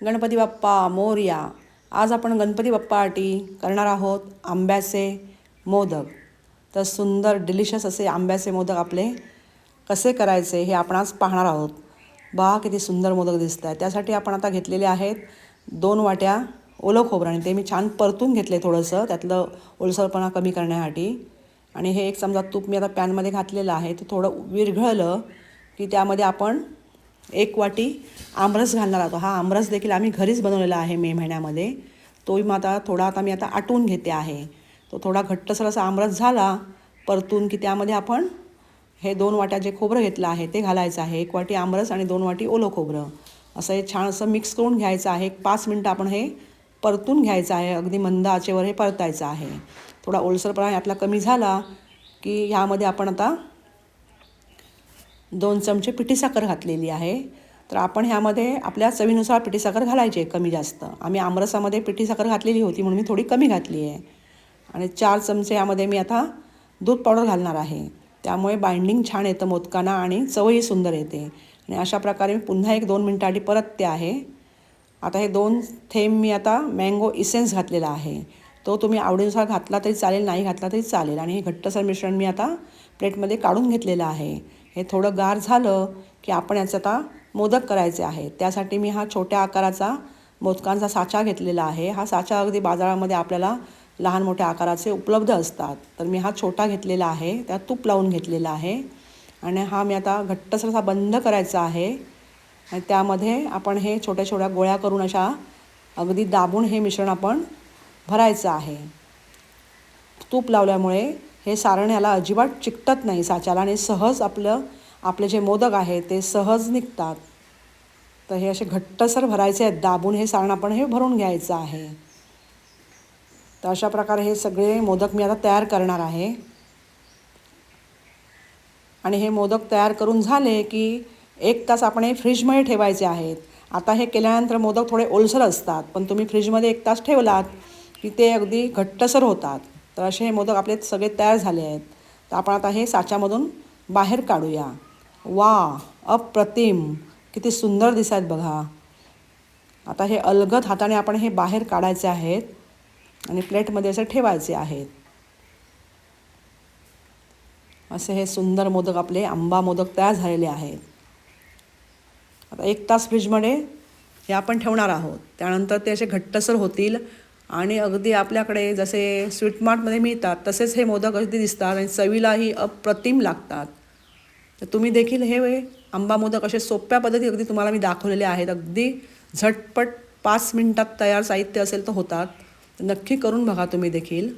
गणपती बाप्पा मोर्या. आज आपण गणपती बाप्पासाठी करणार आहोत आंब्याचे मोदक. तर सुंदर डिलिशियस असे आंब्याचे मोदक आपले कसे करायचे हे आपण आज पाहणार आहोत. बा किती सुंदर मोदक दिसत आहे त्यासाठी आपण आता घेतलेले आहेत दोन वाट्या ओलं खोबरं आणि ते मी छान परतून घेतले थोडंसं. त्यातलं ओलसरपणा कमी करण्यासाठी. आणि हे एक चमचा तूप मी आता पॅनमध्ये घातलेलं आहे. ते थोडं विरघळलं की त्यामध्ये आपण एक वाटी आमरस घालणार आहोत. हा आमरस देखील आम्ही घरीच बनवलेला आहे मे महिन्यामध्ये. तोही मग आता थोडा आता मी आता आटवून घेते आहे. तो थोडा घट्टसर असा आमरस झाला परतून की त्यामध्ये आपण हे दोन वाट्या जे खोबरं घेतलं आहे ते घालायचं आहे. एक वाटी आमरस आणि दोन वाटी ओलं खोबरं. असं हे छान असं मिक्स करून घ्यायचं आहे. एक पाच मिनटं आपण हे परतून घ्यायचं आहे. अगदी मंद आचेवर हे परतायचं आहे. थोडा ओलसरपणा यातला कमी झाला की ह्यामध्ये आपण आता दोन चमचे पिठी साखर घातलेली आहे. तर आपण ह्यामध्ये आपल्या चवीनुसार पिठी साखर घालायची आहे कमी जास्त. आम्ही आमरसामध्ये पिठी साखर घातलेली होती म्हणून मी थोडी कमी घातली आहे. आणि चार चमचे यामध्ये मी आता दूध पावडर घालणार आहे. त्यामुळे बाइंडिंग छान येतं मोदकांना आणि चवही सुंदर येते. आणि अशा प्रकारे मी पुन्हा एक दोन मिनटासाठी परतते आहे. आता हे दोन थेंब मी आता मँगो इसेन्स घातलेला आहे. तो तुम्ही आवडीनुसार घातला तरी चालेल नाही घातला तरी चालेल. आणि हे घट्टसर मिश्रण मी आता प्लेटमध्ये काढून घेतलेलं आहे. हे थोडं गार झालं की आपण याचं आता मोदक करायचे आहे. त्यासाठी मी हा छोट्या आकाराचा मोदकांचा साचा घेतलेला आहे. हा साचा अगदी बाजारामध्ये आपल्याला लहान मोठ्या आकाराचे उपलब्ध असतात. तर मी हा छोटा घेतलेला आहे. त्यात तूप लावून घेतलेला आहे. आणि हा मी आता घट्टसर असा बंद करायचा आहे. आणि त्यामध्ये आपण हे छोट्या छोट्या गोळ्या करून अशा अगदी दाबून हे मिश्रण आपण भरायचं आहे. तूप लावल्यामुळे हे सारण याला अजिबात चिकटत नाही साच्याला आणि सहज आपलं आपले जे मोदक आहे ते सहज निघतात. तर हे असे घट्टसर भरायचे आहेत. दाबून हे सारण आपण हे भरून घ्यायचं आहे. तर अशा प्रकारे हे सगळे मोदक मी आता तयार करणार आहे. आणि हे मोदक तयार करून झाले की एक तास आपण हे फ्रीजमध्ये ठेवायचे आहेत. आता हे केल्यानंतर मोदक थोडे ओलसर असतात पण तुम्ही फ्रीजमध्ये एक तास ठेवलात की ते अगदी घट्टसर होतात. तर असे हे मोदक आपले सगळे तयार झाले आहेत. तर आपण आता हे साच्यामधून बाहेर काढूया. वा अप्रतिम! किती सुंदर दिसत बघा. आता हे अलगद हाताने आपण हे बाहेर काढायचे आहेत आणि प्लेटमध्ये असे ठेवायचे आहेत. असे हे सुंदर मोदक आपले आंबा मोदक तयार झालेले आहेत. आता एक तास फ्रीजमध्ये हे आपण ठेवणार आहोत. त्यानंतर ते असे घट्टसर होतील आणि अगदी आपल्याकडे जसे स्वीटमार्टमध्ये मिळतात तसेच हे मोदक अगदी दिसतात आणि चवीलाही अप्रतिम लागतात. तर तुम्ही देखील हे आंबा मोदक असे सोप्या पद्धती अगदी तुम्हाला मी दाखवलेले आहेत. अगदी झटपट पाच मिनटात तयार साहित्य असेल तर होतात. नक्की करून बघा तुम्ही देखील.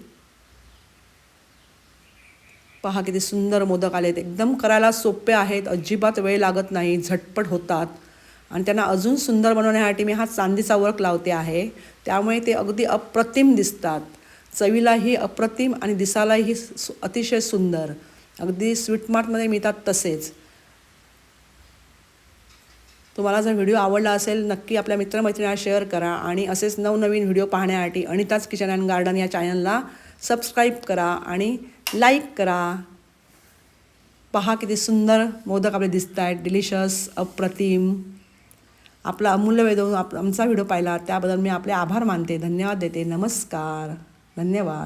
पहा किती सुंदर मोदक आलेत. एकदम करायला सोपे आहेत. अजिबात वेळ लागत नाही. झटपट होतात. आणि त्यांना अजून सुंदर बनवण्यासाठी मी हा चांदीचा वर्क लावते आहे. त्यामुळे ते अगदी अप्रतिम दिसतात. चवीलाही अप्रतिम आणि दिसायलाही अतिशय सुंदर. अगदी स्वीटमार्टमध्ये मिळतात तसेच. तुम्हाला जर व्हिडिओ आवडला असेल नक्की आपल्या मित्रमैत्रिणीला शेअर करा आणि असेच नवनवीन व्हिडिओ पाहण्यासाठी अनिताच किचन अँड गार्डन या चॅनलला सबस्क्राईब करा आणि लाईक करा. पहा किती सुंदर मोदक आपले दिसत आहेत डिलिशस अप्रतिम. आपला अमूल्य वेळ देऊन आप आमचा व्हिडिओ पाहिला त्याबद्दल मी आपले आभार मानते. धन्यवाद देते. नमस्कार. धन्यवाद.